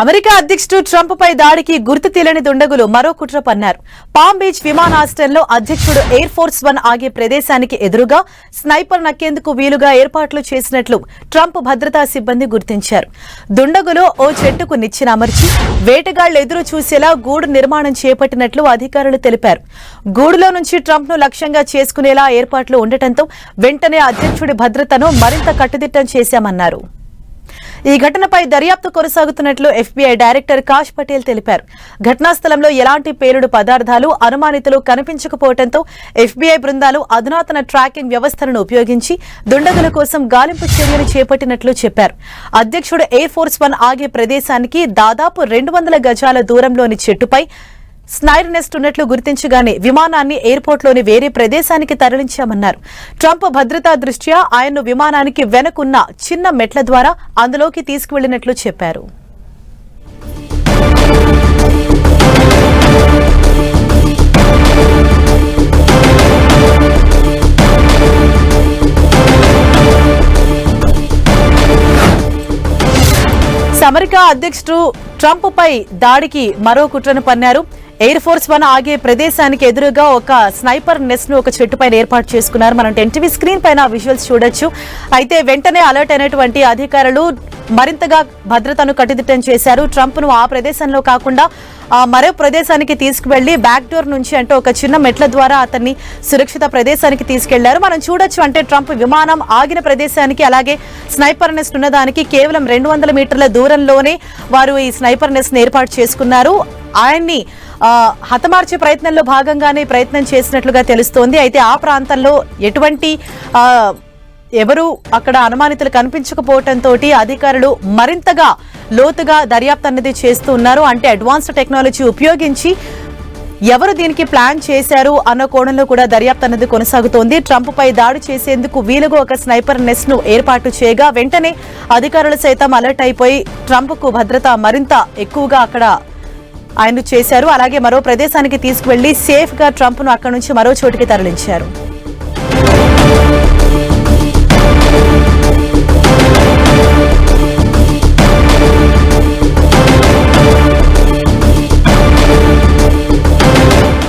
America అధ్యక్షుడు Trump పై దాడికి గుర్తు తెలియని దుండగులు మరో కుట్ర పన్నారు. పామ్ బీచ్ విమానాశ్రయంలో అధ్యక్షుడు ఎయిర్ ఫోర్స్ వన్ ఆగే ప్రదేశానికి ఎదురుగా స్నైపర్ నక్కేందుకు వీలుగా ఏర్పాట్లు చేసినట్లు ట్రంప్ భద్రతా సిబ్బంది గుర్తించారు. దుండగులు ఓ చెట్టుకు నిచ్చిన అమర్చి వేటగాళ్ళు ఎదురు చూసేలా గూడు నిర్మాణం చేపట్టినట్లు అధికారులు తెలిపారు. గూడులో నుంచి ట్రంప్ను లక్ష్యంగా చేసుకునేలా ఏర్పాట్లు ఉండటంతో వెంటనే అధ్యక్షుడి భద్రతను మరింత కట్టుదిట్టం చేశామన్నారు. ఈ ఘటనపై దర్యాప్తు కొనసాగుతున్నట్లు ఎఫ్బీఐ డైరెక్టర్ కాష్ పటేల్ తెలిపారు. ఘటనా స్థలంలో ఎలాంటి పేలుడు పదార్థాలు అనుమానితులు కనిపించకపోవడంతో ఎఫ్బీఐ బృందాలు అధునాతన ట్రాకింగ్ వ్యవస్థలను ఉపయోగించి దుండగుల కోసం గాలింపు చర్యలు చేపట్టినట్లు చెప్పారు. అధ్యక్షుడు ఎయిర్ ఫోర్స్ వన్ ఆగే ప్రదేశానికి దాదాపు రెండు వందల గజాల దూరంలోని చెట్టుపై స్నైర్ నెస్ట్ ఉన్నట్లు గుర్తించగానే విమానాన్ని ఎయిర్పోర్ట్లోని వేరే ప్రదేశానికి తరలించామన్నారు. ట్రంప్ భద్రతా దృష్ట్యా ఆయన్ను విమానానికి వెనకున్న చిన్న మెట్ల ద్వారా అందులోకి తీసుకువెళ్ళినట్లు చెప్పారు. అమెరికా అధ్యక్షుడు ట్రంప్ పై దాడికి మరో కుట్రను పన్నారు. ఎయిర్ ఫోర్స్ వన్ ఆగే ప్రదేశానికి ఎదురుగా ఒక స్నైపర్ నెస్ట్ను ఒక చెట్టుపైన ఏర్పాటు చేసుకున్నారు. మనం ఎన్టీవీ స్క్రీన్ పైన విజువల్స్ చూడొచ్చు. అయితే వెంటనే అలర్ట్ అయినటువంటి అధికారులు మరింతగా భద్రతను కట్టుదిట్టం చేశారు. ట్రంప్ను ఆ ప్రదేశంలో కాకుండా మరో ప్రదేశానికి తీసుకువెళ్ళి బ్యాక్ డోర్ నుంచి అంటే ఒక చిన్న మెట్ల ద్వారా అతన్ని సురక్షిత ప్రదేశానికి తీసుకెళ్ళారు. మనం చూడొచ్చు అంటే ట్రంప్ విమానం ఆగిన ప్రదేశానికి అలాగే స్నైపర్ నెస్ట్ ఉన్నదానికి కేవలం రెండు వందల మీటర్ల దూరంలోనే వారు ఈ స్నైపర్ నెస్ట్ ఏర్పాటు చేసుకున్నారు. ఆయన్ని హతమార్చే ప్రయత్నంలో భాగంగానే ప్రయత్నం చేసినట్లుగా తెలుస్తోంది. అయితే ఆ ప్రాంతంలో ఎటువంటి ఎవరు అక్కడ అనుమానితులు కనిపించకపోవడంతో అధికారులు మరింతగా లోతుగా దర్యాప్తు అనేది చేస్తూ ఉన్నారు అంటే అడ్వాన్స్డ్ టెక్నాలజీ ఉపయోగించి ఎవరు దీనికి ప్లాన్ చేశారు అన్న కోణంలో కూడా దర్యాప్తు అనేది కొనసాగుతోంది. ట్రంప్ పై దాడి చేసేందుకు వీలుగా ఒక స్నైపర్ నెస్ట్ను ఏర్పాటు చేయగా వెంటనే అధికారులు సైతం అలర్ట్ అయిపోయి ట్రంప్కు భద్రత మరింత ఎక్కువగా అక్కడ ఆయన చేశారు. అలాగే మరో ప్రదేశానికి తీసుకువెళ్ళి సేఫ్గా ట్రంప్ను అక్కడి నుంచి మరో చోటికి తరలించారు.